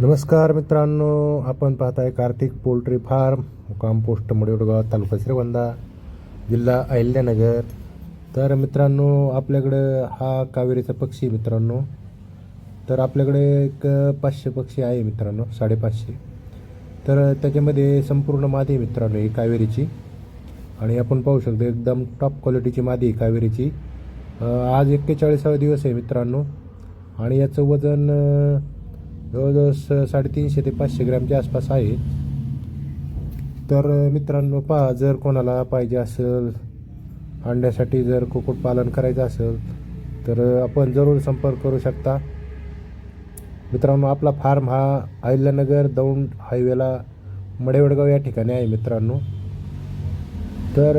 नमस्कार मित्रांनो आपण पाहताय कार्तिक पोल्ट्री फार्म मुकाम पोस्ट मुडेवडगाव तालुका श्रीवंदा जिल्हा अहिल्यानगर. तर मित्रांनो आपल्याकडं हा कावेरीचा पक्षी आहे मित्रांनो. तर आपल्याकडे एक पाचशे पक्षी आहे मित्रांनो साडेपाचशे. तर त्याच्यामध्ये संपूर्ण मादी आहे मित्रांनो ही कावेरीची. आणि आपण पाहू शकतो एकदम टॉप क्वालिटीची मादी आहे कावेरीची. आज एक्केचाळीसावा दिवस आहे मित्रांनो. आणि याचं वजन जवळजवळ साडेतीनशे ते पाचशे ग्रॅमच्या आसपास आहे. तर मित्रांनो पहा जर कोणाला पाहिजे असेल अंड्यासाठी जर कुक्कुटपालन करायचं असेल तर आपण जरूर संपर्क करू शकता. मित्रांनो आपला फार्म हा अहिल्यानगर दौंड हायवेला मडेवडगाव या ठिकाणी आहे मित्रांनो. तर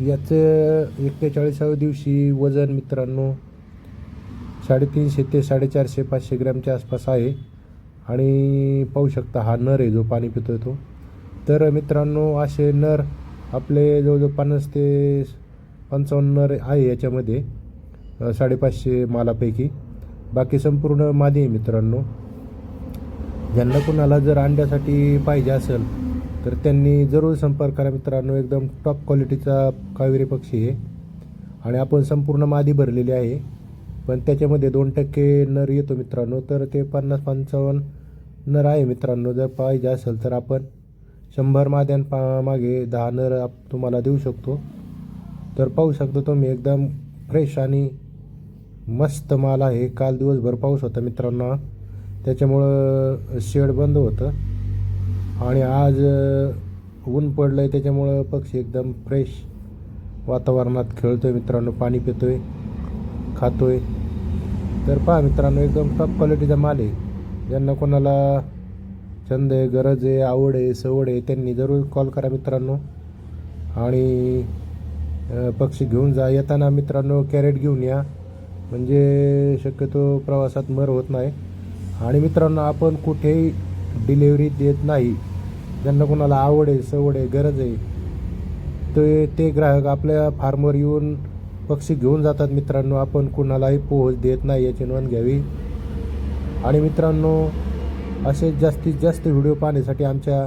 याचं एक्केचाळीसाव्या दिवशी वजन मित्रांनो साडेतीनशे ते साडेचारशे पाचशे ग्रॅमच्या आसपास आहे. आणि पाहू शकता हा नर आहे जो पाणी पितोय तो. तर मित्रांनो असे नर आपले जवळजवळ पन्नास ते पंचावन्न नर आहे याच्यामध्ये साडेपाचशे मालापैकी. बाकी संपूर्ण मादी आहे मित्रांनो. ज्यांना कुणाला जर अंड्यासाठी पाहिजे असेल तर त्यांनी जरूर संपर्क करा मित्रांनो. एकदम टॉप क्वालिटीचा कावेरी पक्षी आहे. आणि आपण संपूर्ण मादी भरलेली आहे. पण त्याच्यामध्ये दोन टक्के नर येतो मित्रांनो तर ते पन्नास पंचावन्न नर आहे मित्रांनो जर पाहिजे असेल तर आपण शंभर माद्यां पा मागे दहा नर आप तुम्हाला देऊ शकतो. तर पाहू शकतो तुम्ही एकदम फ्रेश आणि मस्त माल आहे. काल दिवसभर पाऊस होता मित्रांनो. त्याच्यामुळं शेड बंद होतं. आणि आज ऊन पडलं आहे त्याच्यामुळं पक्षी एकदम फ्रेश वातावरणात खेळतो आहे मित्रांनो पाणी पितो आहे खातोय. तर पहा मित्रांनो एकदम टॉप क्वालिटीचा माल आहे. ज्यांना कोणाला छंद आहे गरज आहे आवड आहे सवड आहे त्यांनी जरूर कॉल करा मित्रांनो. आणि पक्षी घेऊन जा. येताना मित्रांनो कॅरेट घेऊन या. म्हणजे शक्यतो प्रवासात मर होत नाही. आणि मित्रांनो आपण कुठेही डिलेवरी देत नाही. ज्यांना कोणाला आवड आहे सवड आहे गरज आहे ते ते ग्राहक आपल्या फार्मवर येऊन पक्षी घेऊन जातात मित्रांनो. आपण कुणालाही पोहोच देत नाही याची नोंद घ्यावी. आणि मित्रांनो असे जास्तीत जास्त व्हिडिओ पाहण्यासाठी आमच्या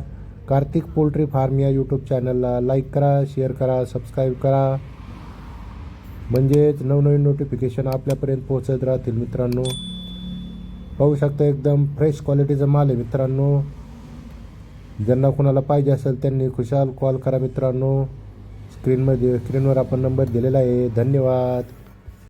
कार्तिक पोल्ट्री फार्म या यूट्यूब चॅनलला लाईक करा शेअर करा सबस्क्राईब करा. म्हणजेच नवनवीन नोटिफिकेशन आपल्यापर्यंत पोहोचत राहतील मित्रांनो. पाहू शकता एकदम फ्रेश क्वालिटीचा माल आहे मित्रांनो. ज्यांना कोणाला पाहिजे असेल त्यांनी खुशाल कॉल करा मित्रांनो. स्क्रीनमध्ये स्क्रीनवर आपण नंबर दिलेला आहे. धन्यवाद.